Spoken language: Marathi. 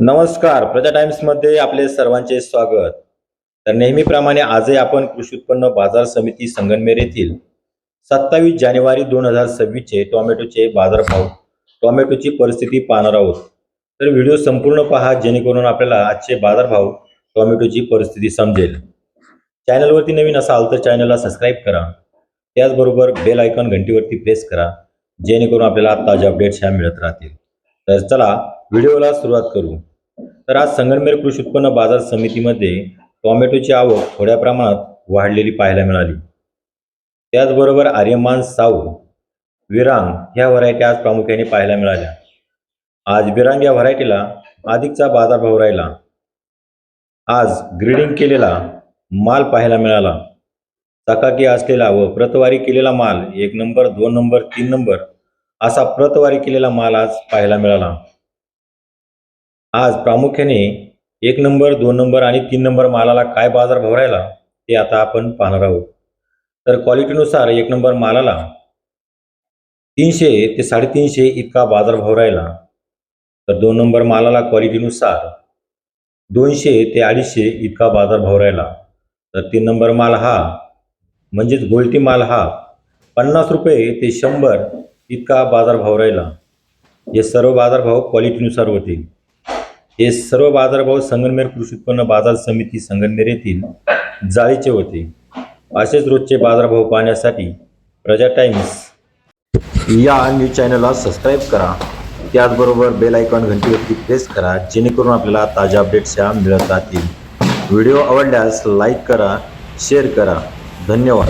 नमस्कार. प्रजा टाइम्समध्ये आपले सर्वांचे स्वागत. तर नेहमीप्रमाणे आजही आपण कृषी उत्पन्न बाजार समिती संगनमेर येथील सत्तावीस जानेवारी दोन हजार सव्वीसचे टोमॅटोचे बाजारभाव टोमॅटोची परिस्थिती पाहणार आहोत. तर व्हिडिओ संपूर्ण पहा जेणेकरून आपल्याला आजचे बाजारभाव टोमॅटोची परिस्थिती समजेल. चॅनलवरती नवीन असाल तर चॅनलला सबस्क्राईब करा. त्याचबरोबर बेल आयकॉन घंटीवरती प्रेस करा जेणेकरून आपल्याला ताज्या अपडेट्स ह्या मिळत राहतील. तर चला व्हिडिओला सुरुवात करू. तर आज संगमनेर कृषी उत्पन्न बाजार समितीमध्ये टोमॅटोची आवक थोड्या प्रमाणात वाढलेली पाहायला मिळाली. त्याचबरोबर आर्यमान साऊ विरांग ह्या व्हरायटी आज प्रामुख्याने पाहायला मिळाल्या. आज विरांग या व्हरायटीला अधिकचा बाजारभाव राहिला. आज ग्रेडिंग केलेला माल पाहायला मिळाला. चकाकी असलेला व प्रतवारी केलेला माल एक नंबर दोन नंबर तीन नंबर असा प्रतवारी केलेला माल आज पाहायला मिळाला. आज प्रामुख्याने एक नंबर दोन नंबर आणि तीन नंबर मालाला काय बाजार भाव राहिला ते आता आपण पाहणार आहोत. तर क्वालिटीनुसार एक नंबर मालाला तीनशे ते साडेतीनशे इतका बाजारभाव राहिला. तर दोन नंबर मालाला क्वालिटीनुसार दोनशे ते अडीचशे इतका बाजारभाव राहिला. तर तीन नंबर माल हा म्हणजेच गोलटी माल हा पन्नास रुपये ते शंभर इतका बाजारभाव राहिला. हे सर्व बाजारभाव क्वालिटीनुसार होते. हे सर्व बाजारभाव संगनमेर कृषी उत्पन्न बाजार समिती संगनमेर येथील जाळीचे होते. असेच रोजचे बाजारभाव पाहण्यासाठी प्रजा टाइम्स या न्यूज चॅनलला सबस्क्राईब करा. त्याचबरोबर बेल आयकॉन घंटीवरती प्रेस करा जेणेकरून आपल्याला ताज्या अपडेट्स ह्या मिळत राहतील. व्हिडिओ आवडल्यास लाईक करा शेअर करा. धन्यवाद.